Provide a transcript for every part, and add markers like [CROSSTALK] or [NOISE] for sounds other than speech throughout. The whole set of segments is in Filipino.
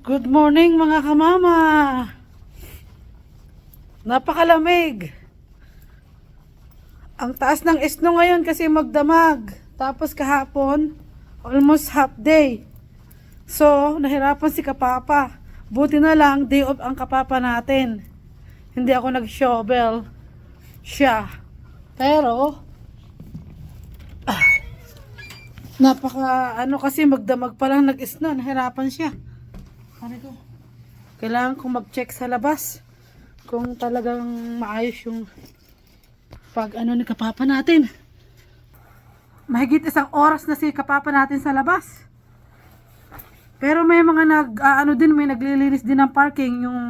Good morning mga kamama. Napakalamig. Ang taas ng isno ngayon kasi magdamag. Tapos kahapon, almost half day. So, nahirapan si Kapapa. Buti na lang, day off ang Kapapa natin. Hindi ako nag-shovel. Siya. Pero, ah, napaka, ano kasi magdamag pa lang nag-isno. Nahirapan siya. Ano ko? Kailangan kong mag-check sa labas kung talagang maayos yung pag ano ni kapapa natin. Mahigit isang oras na si kapapa natin sa labas. Pero may mga nag ah, ano din may naglilinis din ng parking yung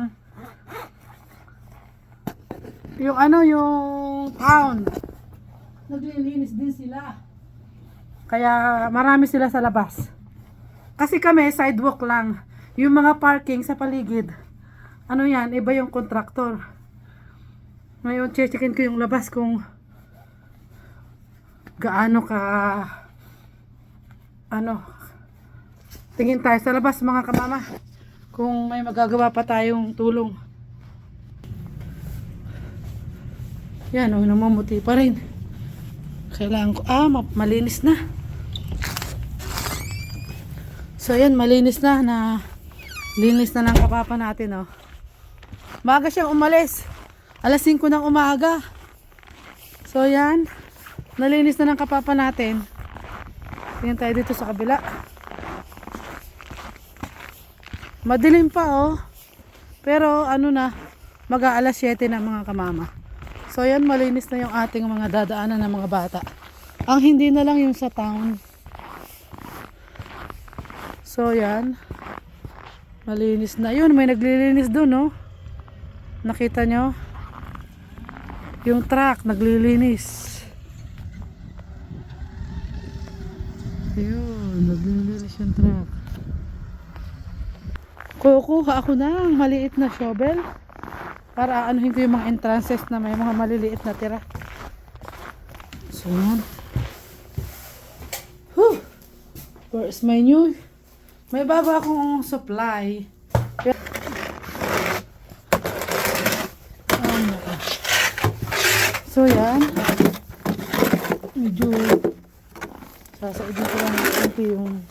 yung ano yung town. Naglilinis din sila. Kaya marami sila sa labas. Kasi kami sidewalk lang. Yung mga parking sa paligid, ano yan, iba yung kontraktor. Ngayon, checkin ko yung labas kung gaano ka ano tingin tayo sa labas mga kamama kung may magagawa pa tayong tulong. Yan o namumuti pa rin. Kailangan ko ah ma- malinis na. So yan malinis na na linis na ng kapapa natin oh Maga siyang umalis. Alas 5 ng umaga. So yan. Nalinis na ng kapapa natin. Tingnan tayo dito sa kabila. Madilim pa oh. Pero ano na, mag alas 7 na mga kamama. So yan, malinis na yung ating mga dadaanan ng mga bata. Ang hindi na lang yung sa town. So yan. Malinis na. Yun, may naglilinis doon, no? Nakita nyo? Yung truck, naglilinis. Ayun, naglilinis yung truck. Kukuha ako ng maliit na shovel para anuhin ko yung mga entrances na may mga maliliit na tira. So. Whew! Where's my new? May bago akong supply. God. So yan. Medyo sasaidin ko lang konti yung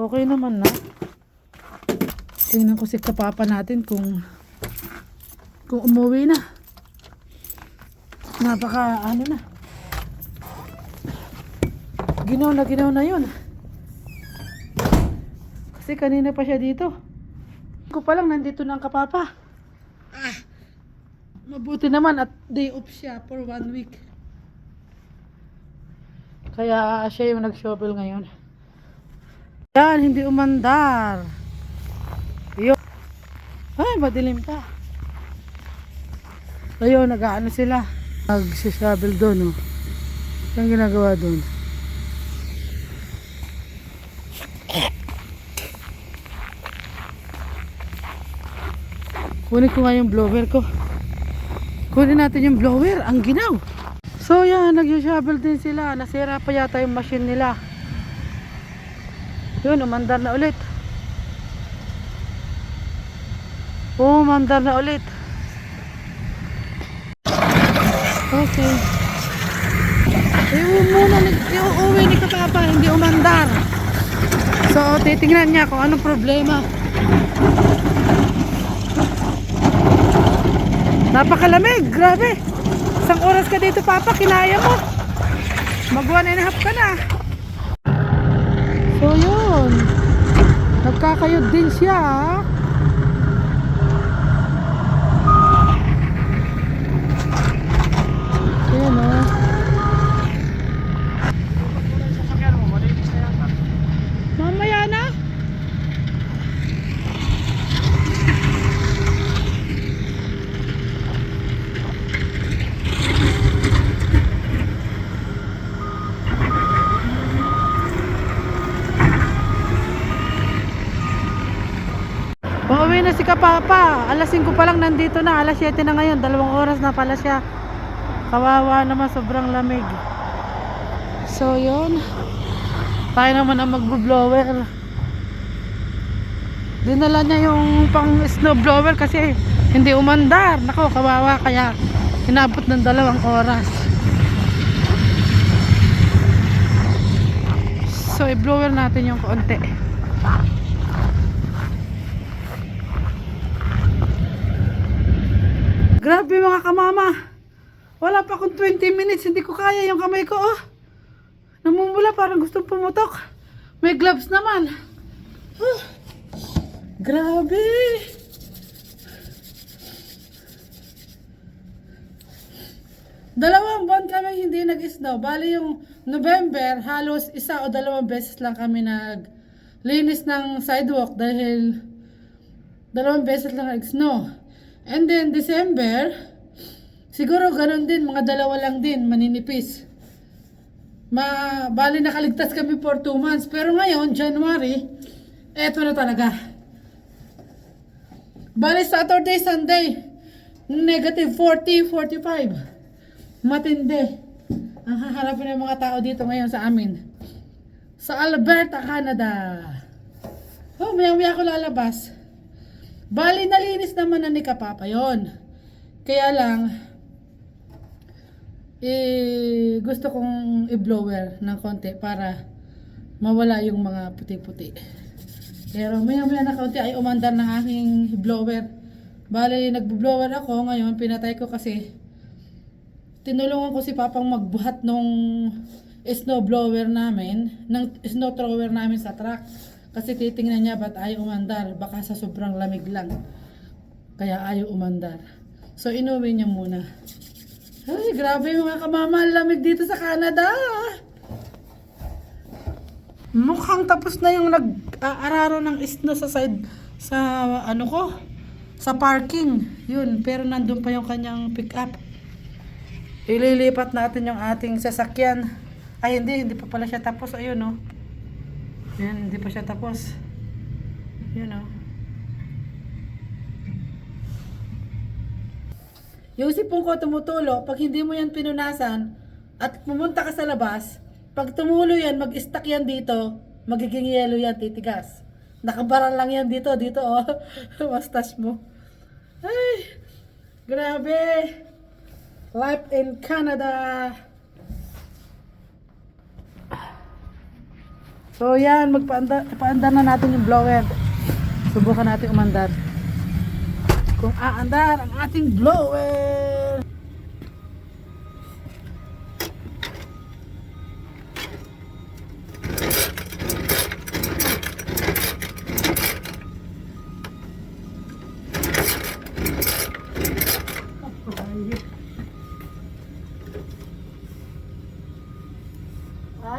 Okay naman na. Tingnan ko si kapapa natin kung kung umuwi na. Napaka ano na. Ginaw na ginaw na yun. Kasi kanina pa siya dito. Ko pa lang nandito na ang kapapa. Ah, mabuti naman at day off siya for one week. Kaya siya yung nag-shovel ngayon. Yan, hindi umandar. Yun. Ay, madilim pa. Ayun, nag-ano sila. Nag-shovel doon, oh. Ang ginagawa doon. Kunin ko nga yung blower ko. Kunin natin yung blower. Ang ginaw. So yan, nag-shovel din sila. Nasira pa yata yung machine nila. Yun, umandar na ulit. Umandar na ulit. Okay. Iuwi muna, iuwi ni Kapapa, hindi umandar. So, titingnan niya kung anong problema. Napakalamig, grabe. Isang oras ka dito, Papa, kinaya mo. Mag one and a half ka na. So, yun. Nagkakayod din siya, ah. Ayan, oh. Mamaya na. Kapapa. Alas 5 pa lang nandito na. Alas 7 na ngayon. Dalawang oras na pala siya. Kawawa naman, sobrang lamig. So, yun. Tayo naman ang mag-blower. Dinala niya yung pang snow blower kasi hindi umandar. Nako, kawawa kaya inabot ng dalawang oras. So, i-blower natin yung konti. Grabe mga kamama. Wala pa akong 20 minutes. Hindi ko kaya yung kamay ko, oh. Namumula parang gustong pumutok. May gloves naman. Huh. Grabe. Dalawang buwan kami hindi nag-snow. Bali yung November, halos isa o dalawang beses lang kami nag linis ng sidewalk dahil dalawang beses lang nag-snow. And then December, siguro ganun din, mga dalawa lang din, maninipis. Ma, bali nakaligtas kami for 2 months. Pero ngayon, January, eto na talaga. Bali Saturday, Sunday, negative 40, 45. Matindi. Ang haharapin ng mga tao dito ngayon sa amin. Sa Alberta, Canada. Oh, maya-maya ako lalabas. Bali, nalinis naman na ni Kapapa yon. Kaya lang, eh, gusto kong i-blower ng konti para mawala yung mga puti-puti. Pero maya-maya na konti ay umandar ng aking blower. Bali, nag-blower ako ngayon, pinatay ko kasi tinulungan ko si Papang magbuhat nung snow blower namin, ng snow thrower namin sa truck. Kasi titingnan niya ba't ayaw umandar, baka sa sobrang lamig lang. Kaya ayaw umandar. So inuwi niya muna. Ay, grabe mga kamama, lamig dito sa Canada. Mukhang tapos na yung nag-aararo ng snow sa side, sa ano ko, sa parking. Yun, pero nandun pa yung kanyang pick up. Ililipat natin yung ating sasakyan. Ay, hindi. Hindi pa pala siya tapos. Ayun, oh. Yan, hindi pa siya tapos. Yun, oh. Yung sipong ko tumutulo, pag hindi mo yan pinunasan at pumunta ka sa labas, pag tumulo yan, mag-stack yan dito, magiging yellow yan, titigas. Nakabaran lang yan dito, dito, oh. [LAUGHS] Mustache mo. Ay, grabe. Life in Canada. So yan, magpaandar paandar na natin yung blower. Subukan natin umandar. Kung aandar ang ating blower.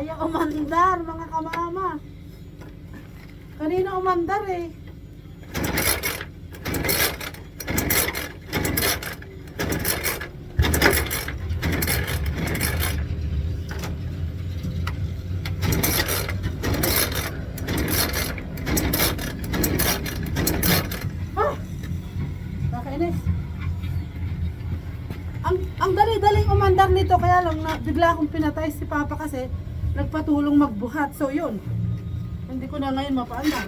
Kaya umandar, mga kamama. Kanina umandar eh. Ah! Nakainis. Ang ang umandar nito kaya lang na bigla akong pinatay si Papa kasi nagpatulong magbuhat. So yun. Hindi ko na ngayon mapaandar.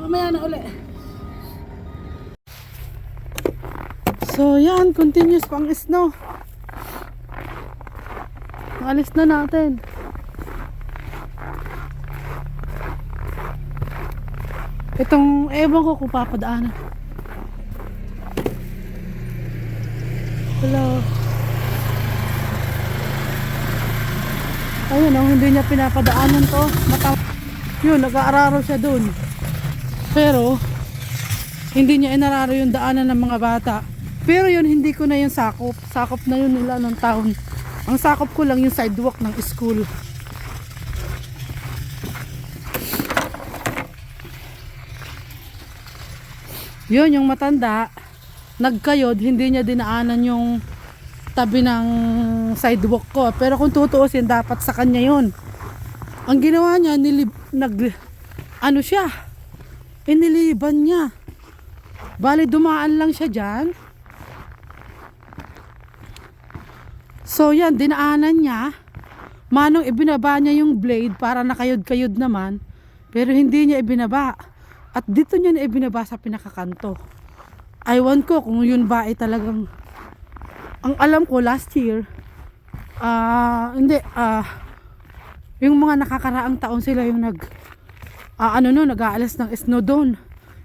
Mamaya na uli. So, yan, continuous pang snow. Alis na natin. Itong, ewan ko kung papadaanan. Hello. Ayun, oh, hindi niya pinapadaanan to. Mata yun, nag-aararo siya dun. Pero, hindi niya inararo yung daanan ng mga bata. Pero yun, hindi ko na yun sakop. Sakop na yun nila ng town. Ang sakop ko lang yung sidewalk ng school. Yun, yung matanda, nagkayod, hindi niya dinaanan yung tabi ng sidewalk ko. Pero kung tutuusin, dapat sa kanya yun. Ang ginawa niya, nilib, nag, ano siya, iniliban niya. Bali, dumaan lang siya dyan. So, yan, dinaanan niya. Manong ibinaba niya yung blade para nakayod-kayod naman. Pero hindi niya ibinaba. At dito niya na ibinaba sa pinakakanto. Aywan ko kung yun ba ay talagang... Ang alam ko last year, ah hindi, ah yung mga nakakaraang taon sila yung nag... ah ano no, nag-aalas ng snow doon.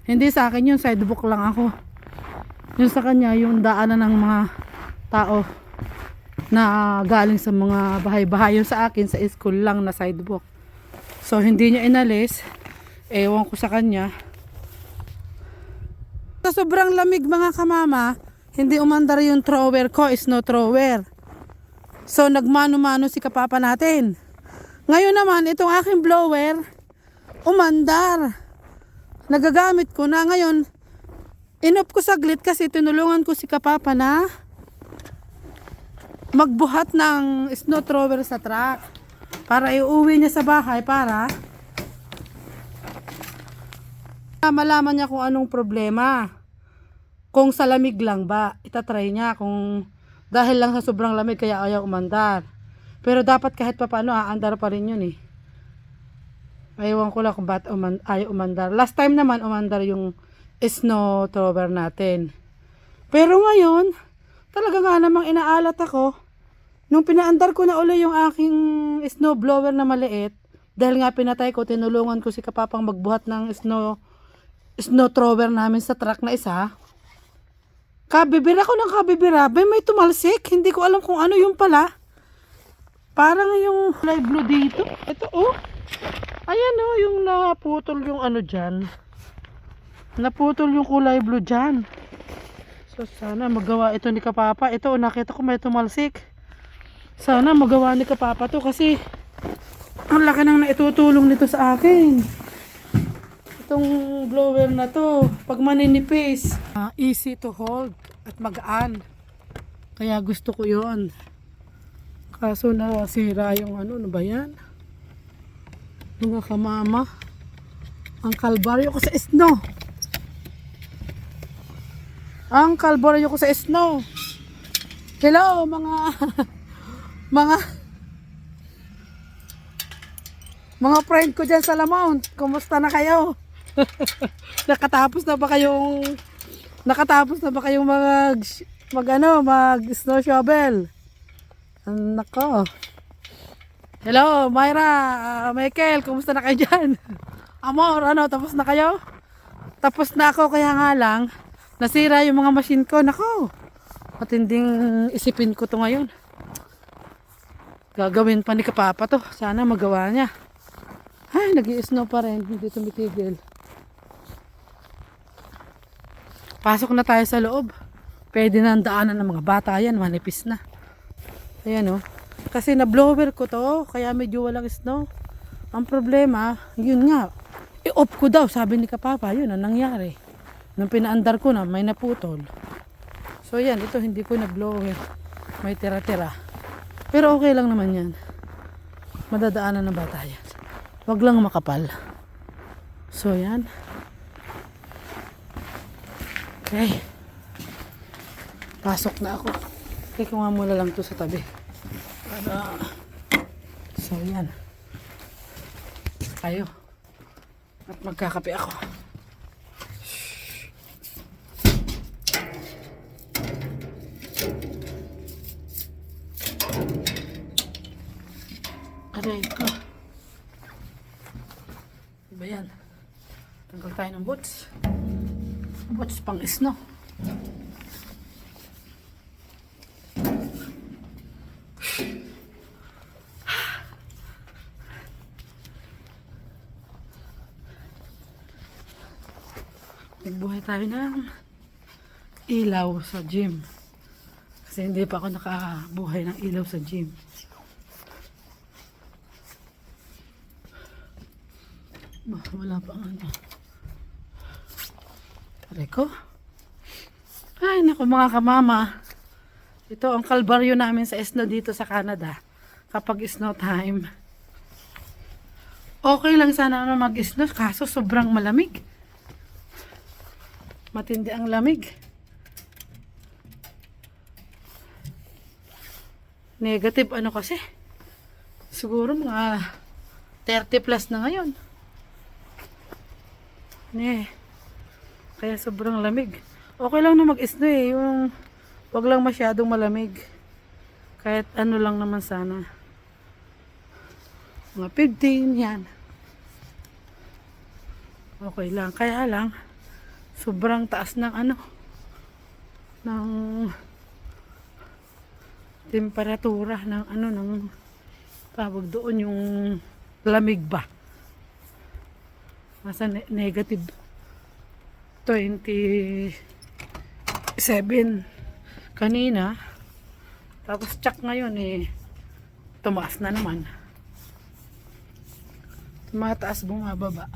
Hindi sa akin yun, sidewalk lang ako. Yung sa kanya, yung daanan ng mga tao na galing sa mga bahay-bahay. Yung sa akin, sa school lang na sidewalk. So, hindi niya inalis. Ewan ko sa kanya. Sa sobrang lamig mga kamama, hindi umandar yung thrower ko, snow thrower. So, nagmano-mano si kapapa natin. Ngayon naman, itong aking blower, umandar. Nagagamit ko na ngayon. Inop ko saglit kasi tinulungan ko si kapapa na magbuhat ng snow thrower sa truck para iuwi niya sa bahay para malaman niya kung anong problema. Kung sa lamig lang ba, itatry niya kung dahil lang sa sobrang lamig kaya ayaw umandar. Pero dapat kahit pa paano aandar pa rin yun eh. Ayaw ko lang kung ba't uman, ayaw umandar. Last time naman umandar yung snow thrower natin. Pero ngayon, talaga nga namang inaalat ako. Nung pinaandar ko na uli yung aking snow blower na maliit, dahil nga pinatay ko, tinulungan ko si Kapapang magbuhat ng snow snow thrower namin sa truck na isa. Kabibira ko ng kabibira, bay may tumalsik. Hindi ko alam kung ano yung pala. Parang yung light blue dito. Ito oh. Ayan oh, yung naputol yung ano dyan. Naputol yung kulay blue dyan. So sana magawa ito ni Kapapa. Ito nakita ko may tumalsik. Sana magawa ni Kapapa to kasi ang laki nang naitutulong nito sa akin. Itong blower na to, pag maninipis, ah, easy to hold at magaan. Kaya gusto ko yon. Kaso nasira yung ano, ano ba yan? Mga kamama. Ang kalbaryo ko sa snow. Ang kalbaryo ko sa snow. Hello mga [LAUGHS] mga mga friend ko dyan sa Lamount. Kumusta na kayo? [LAUGHS] nakatapos na ba kayong nakatapos na ba kayong mag mag ano, mag snow shovel? Nako. Hello, Myra, ah, Michael, kumusta na kayo dyan? [LAUGHS] Amor, ano, tapos na kayo? Tapos na ako, kaya nga lang, nasira yung mga machine ko. Nako, matinding isipin ko to ngayon. Gagawin pa ni Kapapa to. Sana magawa niya. Ay, nag snow pa rin. Hindi tumitigil. Pasok na tayo sa loob. Pwede na ang daanan ng mga bata yan. Manipis na. Ayan o. Kasi na-blower ko to. Kaya medyo walang snow. Ang problema, yun nga. I-off ko daw. Sabi ni Kapapa. Yun ang nangyari. Nung pinaandar ko na, may naputol. So yan, ito hindi ko na-blower. May tira-tira. Pero okay lang naman yan. Madadaanan ng bata yan. Wag lang makapal. So yan. Okay. Pasok na ako. Kuha muna lang to sa tabi. Para... So yan. Tayo. At magkakape ako. Aray ko. Ano ba yan? Tanggal tayo ng boots. Boots pang isno. Tayo ng ilaw sa gym. Kasi hindi pa ako nakabuhay ng ilaw sa gym. Ba, wala pa ano. Pare ko. Ay, naku mga kamama. Ito ang kalbaryo namin sa snow dito sa Canada. Kapag snow time. Okay lang sana na mag-snow, kaso sobrang malamig. Matindi ang lamig. Negative ano kasi? Siguro mga 30 plus na ngayon. Ne. Kaya sobrang lamig. Okay lang na mag-snow eh. Yung wag lang masyadong malamig. Kahit ano lang naman sana. Mga 15 yan. Okay lang. Kaya lang, sobrang taas ng ano, ng temperatura ng ano, ng tawag doon yung lamig ba. Nasa ne- negative 27 kanina. Tapos tsak ngayon eh, tumaas na naman. Tumataas, bumababa.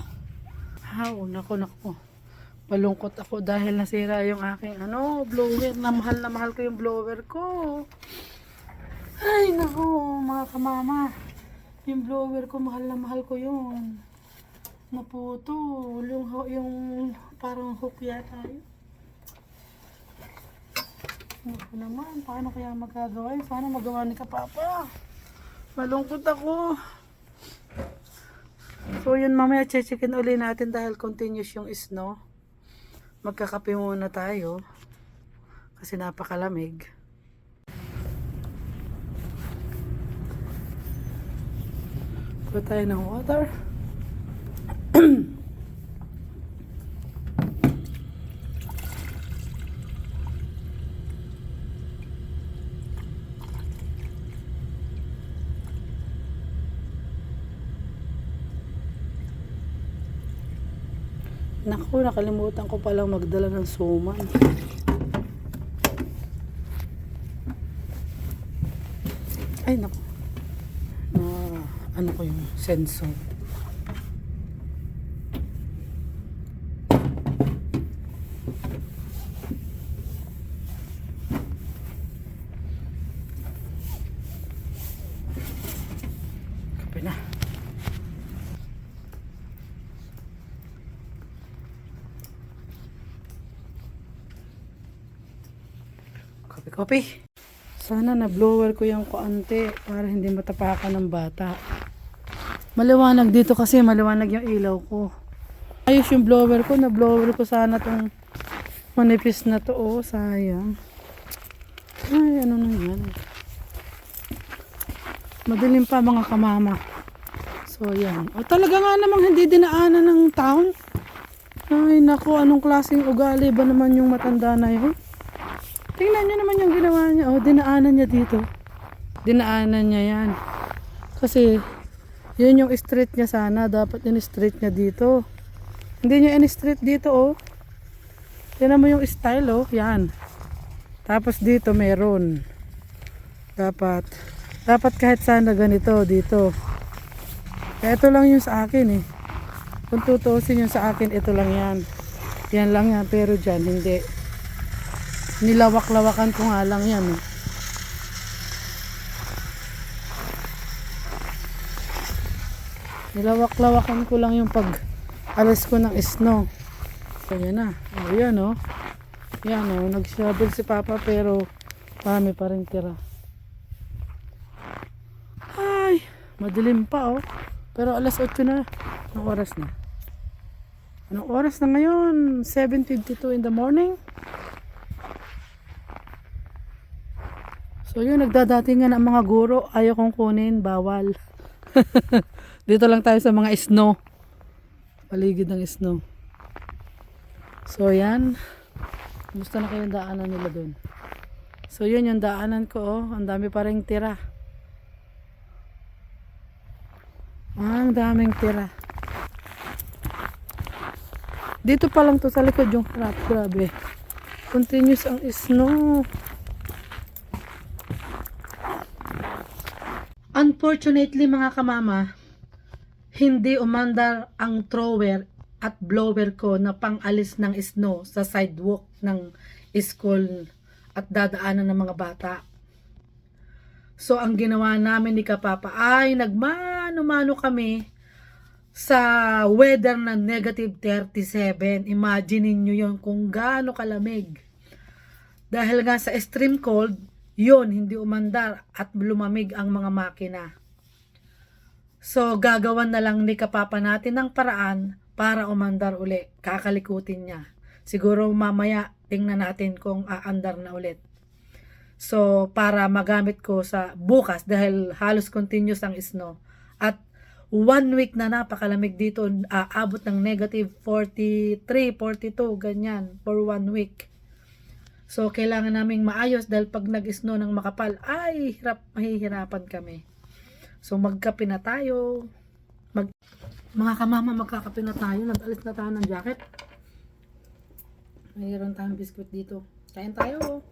Haw, nako, nako. Malungkot ako dahil nasira yung aking ano, blower. Na mahal na mahal ko yung blower ko. Ay, nako, mga kamama. Yung blower ko, mahal na mahal ko yun. Naputol. Yung, yung parang hook yata yun. Ako naman, paano kaya magagawa yun? Sana magawa ni Kapapa. Malungkot ako. So yun mamaya checkin uli natin dahil continuous yung snow. Magkakape muna tayo. Kasi napakalamig. Put tayo ng water. [CLEARS THROAT] Naku, nakalimutan ko palang magdala ng suman. Ay, naku. Na, ano ko yung sensor. Kape na. Kopi. Sana na blower ko yung kuante para hindi matapakan ng bata. Maliwanag dito kasi maliwanag yung ilaw ko. Ayos yung blower ko. Na blower ko sana tong manipis na to. Oh, sayang. Ay, ano na yan. Madilim pa mga kamama. So, yan. O, talaga nga namang hindi dinaanan ng town. Ay, naku, anong klaseng ugali ba naman yung matanda na yun? Tingnan niyo naman yung ginawa niya. Oh, dinaanan niya dito. Dinaanan niya yan. Kasi, yun yung street niya sana. Dapat in street niya dito. Hindi niya in street dito, oh. Tingnan mo yung style, oh. Yan. Tapos dito meron. Dapat. Dapat kahit sana ganito, dito. Kaya ito lang yung sa akin, eh. Kung tutuusin yung sa akin, ito lang yan. Yan lang yan. Pero dyan, hindi. Nilawak-lawakan ko nga lang yan. Eh. Nilawak-lawakan ko lang yung pag alas ko ng snow. So yan na. O yan o. Yan o. Nag-shovel si Papa pero marami pa rin tira. Ay, madilim pa o. Pero alas 8 na. Anong oras na? Anong oras na ngayon? 7.52 in the morning? So yun, nagdadatingan ang mga guro. Ayaw kong kunin, bawal. [LAUGHS] Dito lang tayo sa mga snow. Paligid ng snow. So yan. Kumusta na kayo daanan nila doon? So yun yung daanan ko. Oh. Ang dami pa rin tira. Ang daming tira. Dito pa lang to sa likod yung harap. Grabe. Continuous ang snow. Unfortunately mga kamama, hindi umandar ang thrower at blower ko na pangalis ng snow sa sidewalk ng school at dadaanan ng mga bata. So ang ginawa namin ni Kapapa ay nagmano-mano kami sa weather na negative 37. Imagine niyo yon kung gaano kalamig. Dahil nga sa extreme cold, yon hindi umandar at lumamig ang mga makina. So, gagawan na lang ni Kapapa natin ng paraan para umandar uli. Kakalikutin niya. Siguro mamaya tingnan natin kung aandar na ulit. So, para magamit ko sa bukas dahil halos continuous ang snow. At one week na napakalamig dito, aabot ng negative 43, 42, ganyan, for one week. So, kailangan naming maayos dahil pag nag-snow ng makapal, ay, hirap, mahihirapan kami. So, magkape na tayo. Mag mga kamama, magkakape na tayo. Nag-alis na tayo ng jacket. Mayroon tayong biskuit dito. Kain tayo.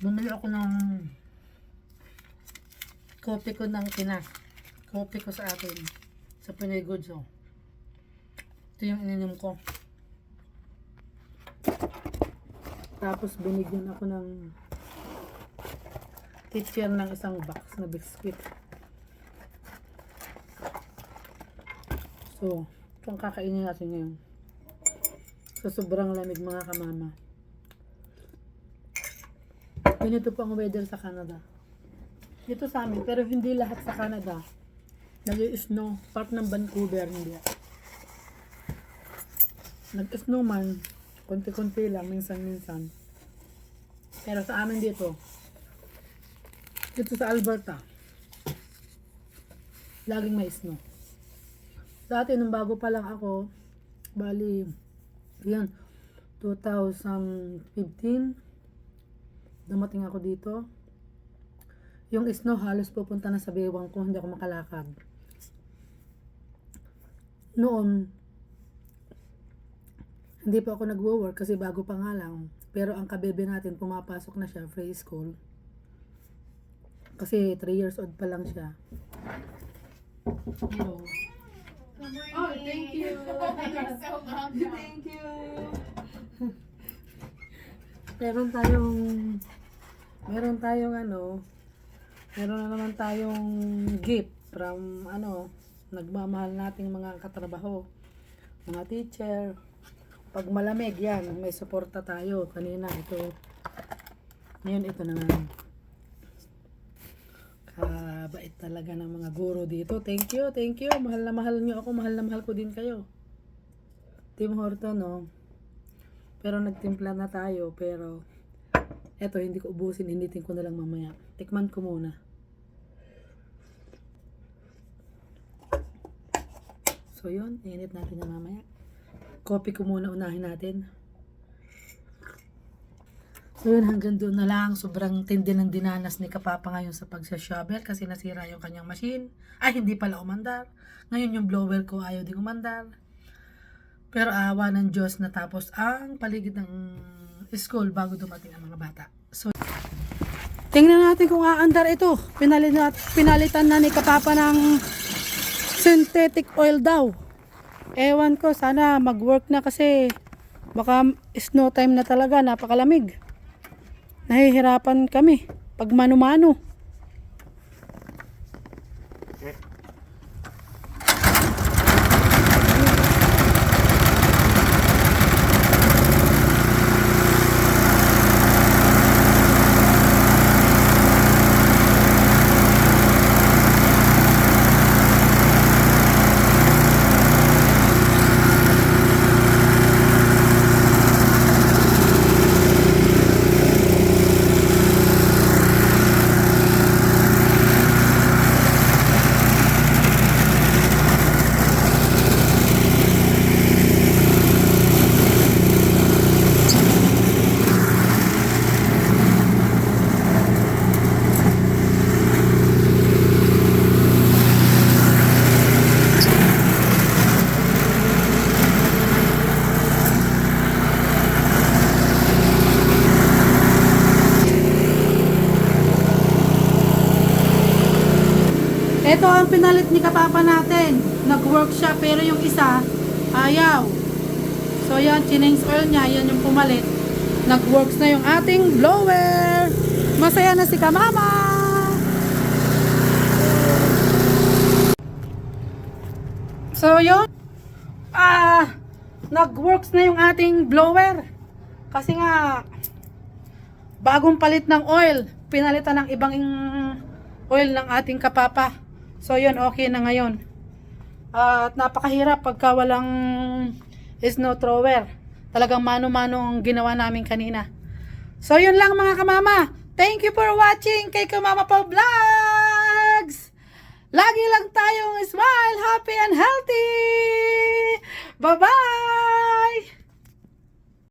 Bumili ako ng kopi ko ng Pinas. Kopi ko sa atin. Sa Pinoy Goods, oh. Ito yung ininom ko. Tapos binigyan ako ng teacher ng isang box na biscuit. So, ito kakainin natin ngayon. Sa sobrang lamig mga kamama. Ganito po ang weather sa Canada. Dito sa amin, pero hindi lahat sa Canada. Nag-snow. Part ng Vancouver, hindi. Nag-snow man, konti-konti lang, minsan-minsan. Pero sa amin dito, dito sa Alberta, laging may snow. Dati, nung bago pa lang ako, bali, yan, 2015, dumating ako dito. Yung snow halos pupunta na sa bewang ko, hindi ako makalakad. Noon, hindi pa ako nagwo-work kasi bago pa nga lang. Pero ang kabebe natin, pumapasok na siya, free school. Kasi 3 years old pa lang siya. Hello. Oh, thank you. You're so welcome. Thank you. meron tayong meron tayong ano meron na naman tayong gift from ano nagmamahal nating mga katrabaho mga teacher pag malamig yan may suporta tayo. Kanina ito. Ngayon ito na nga. Kabait talaga ng mga guro dito. Thank you thank you. Mahal na mahal nyo ako. Mahal na mahal ko din kayo. Team Horton no pero nagtimpla na tayo, pero eto, hindi ko ubusin, initin ko na lang mamaya. Tikman ko muna. So yun, init natin na mamaya. Coffee ko muna unahin natin. So yun, hanggang doon na lang. Sobrang tindi ng dinanas ni Kapapa ngayon sa pagsashovel kasi nasira yung kanyang machine. Ay, hindi pala umandar. Ngayon yung blower ko ayaw din umandar. Pero awa ng Diyos natapos ang paligid ng school bago dumating ang mga bata. So, tingnan natin kung aandar ito. Pinalit, pinalitan na ni Kapapa ng synthetic oil daw. Ewan ko, sana mag-work na kasi baka snow time na talaga, napakalamig. Nahihirapan kami pag mano-mano. Pinalit ni kapapa natin. Nag-work siya pero yung isa, ayaw. So yan, chinings oil niya, yan yung pumalit. Nag-works na yung ating blower. Masaya na si kamama. So yun, ah, nag-works na yung ating blower. Kasi nga, bagong palit ng oil, pinalitan ng ibang oil ng ating kapapa. So yun, okay na ngayon. At napakahirap pagka walang snow thrower. Talagang mano-mano ang ginawa namin kanina. So yun lang mga kamama. Thank you for watching kay Kamama Pao Vlogs! Lagi lang tayong smile, happy and healthy! Bye-bye!